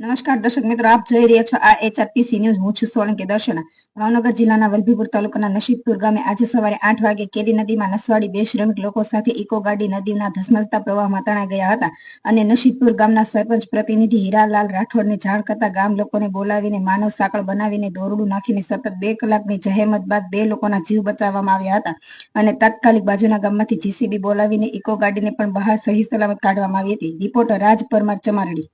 નમસ્કાર દર્શક મિત્રો, આપ જોઈ રહ્યા છો આ એચઆરપીસી ન્યૂઝ હું છું સોલંકી દર્શના. ભાવનગર જિલ્લાના વલભીપુર તાલુકાના નશીદપુર ગામે આજે સવારે આઠ વાગે કેરી નદીમાં નસવાડી બે શ્રમિક લોકો સાથે ઇકો ગાડી નદીના ધસમસતા પ્રવાહમાં તણાઈ ગયા હતા અને નશીદપુર ગામના સરપંચ પ્રતિનિધિ હીરાલાલ રાઠોડને જાણ કરતા ગામ લોકોને બોલાવીને માનવ સાંકળ બનાવીને દોરડું નાખીને સતત બે કલાકની જહેમત બાદ બે લોકોના જીવ બચાવવામાં આવ્યા હતા અને તાત્કાલિક બાજુના ગામમાંથી જીસીબી બોલાવીને ઇકો ગાડીને પણ બહાર સહી સલામત કાઢવામાં આવી હતી. રિપોર્ટર રાજ પરમાર ચમારડી.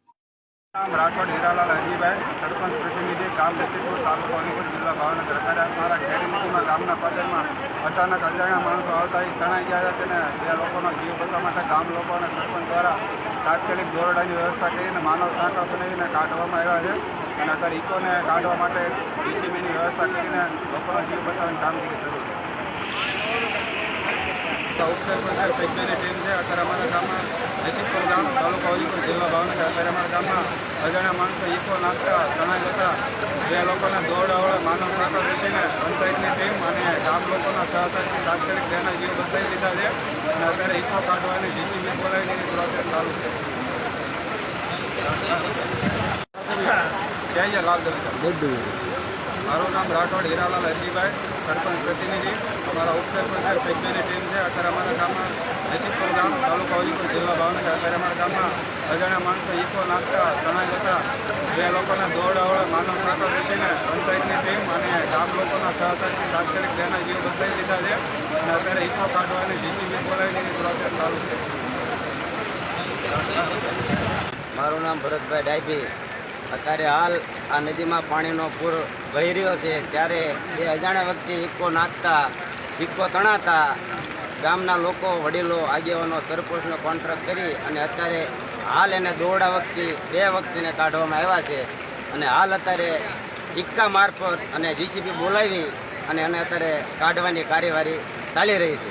નામ રાઠોડ હીરાલાલ હજીભાઈ, સરપંચ પ્રતિનિધિ, ગામ લખીપુર તાલુકો અલીપુર જિલ્લા ભાવનગર. અત્યારે અમારા ખેડી ગામના પાદરમાં અચાનક અજાણ્યા માણસો આવતા એ તણાઈ ગયા હતા અને બે લોકોનો જીવ બચવા માટે ગામ લોકો અને સરપંચ દ્વારા તાત્કાલિક દોરડાની વ્યવસ્થા કરીને માનવ સાંકળ બનાવીને કાઢવામાં આવ્યા છે. અને અત્યારે ઇકોને કાઢવા માટે જીસીબીની વ્યવસ્થા કરીને લોકોનો જીવ બચાવવાની કામગીરી શરૂ છે ટીમ છે. અત્યારે અમારા ગામમાં નસીબપુર ગામ, તાલુકા ભાવનગર. અત્યારે અમારા ગામમાં અજાણ્યા માણસો ઈકો નાખતા તણાઈ જતા બે લોકોને દોરડાવડે માનવ સાંકળ બેસીને પંચાયતની ટીમ અને ગામ લોકોના સહકારથી તાત્કાલિક તેના જીવ લીધા છે. અને અત્યારે ઈકો કાઢવાની જીસીબી બોલાવીની પ્રોસેસ ચાલુ છે. જય જય લાલ દલિત મારું નામ રાઠોડ હીરાલાલ હરજીભાઈ. સરપંચ પ્રતિનિધિ, અમારા ઉપસરપંચ સૈન્યની ટીમ છે. અત્યારે અમારા ગામમાં નજીકપુર ગામ, તાલુકા અલીપુર જિલ્લા ભાવનગર અત્યારે અમારા ગામમાં અજાણ્યા માણસો ઈકો નાખતા તણાઈ જતા બે લોકોને દોરડાવડે માનવ સાંકળ બેસીને પંચાયતની ટીમ અને ગામ લોકોના સહકારથી તાત્કાલિક તેના જીવ બચાવી લીધા છે. અને અત્યારે ઈકો કાઢવાની જીસીબી બોલાવીની પ્રોસેસ ચાલુ છે. મારું નામ ભરતભાઈ ડાયભી અત્યારે હાલ આ નદીમાં પાણીનો પૂર વહી રહ્યો છે. ત્યારે એ અજાણ્યા વ્યક્તિ ઇક્કો નાખતા ઇક્કો તણાતા ગામના લોકો, વડીલો, આગેવાનો, સરપંચનો કોન્ટ્રાક્ટ કરી અને અત્યારે હાલ એને દોરડા વખતે બે વખતીને કાઢવામાં આવ્યા છે. અને હાલ અત્યારે ઇક્કા મારફત અને જીસીબી બોલાવી અને એને અત્યારે કાઢવાની કાર્યવાહી ચાલી રહી છે.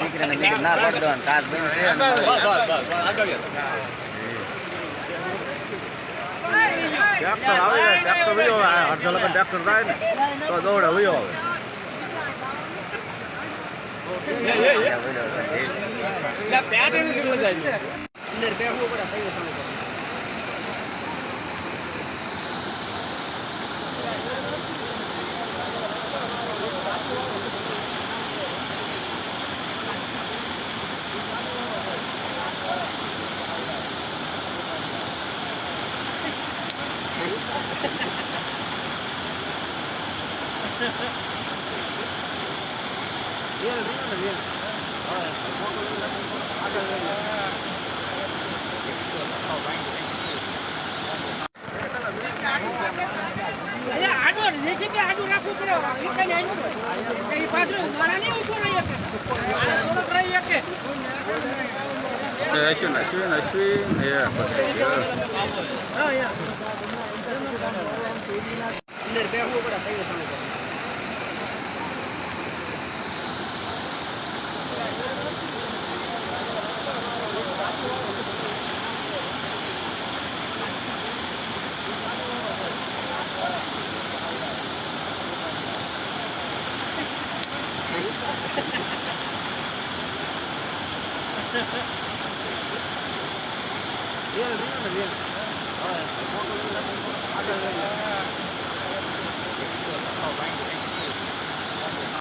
દીકરાને બીજું ના પડી દો કાચ બની છે ને ટ્રેક્ટર આવે ને ટ્રેક્ટર વયો આવે અડધો લગન ટ્રેક્ટર થાય ને તો દોડે વયો આવે. આડો રેસીપી આડું રાખવું પડે ઈ કઈ આડું એ પાછળ મારા નહીં Bien, bien, bien. Ahora, tampoco le da tiempo. Hasta luego. Gracias.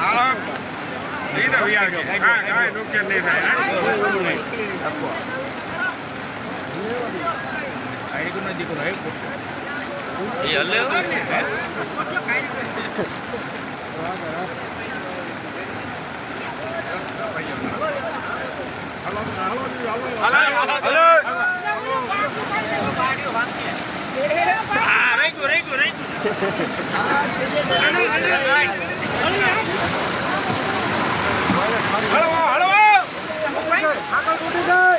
હા નહીં તો વ્યાજ હા કાંઈ નુકસાન નહીં થાય આઈડી નથી કરો એ hello hello hello hello. Hello. હળવા હળવા આગળ તૂટી જાય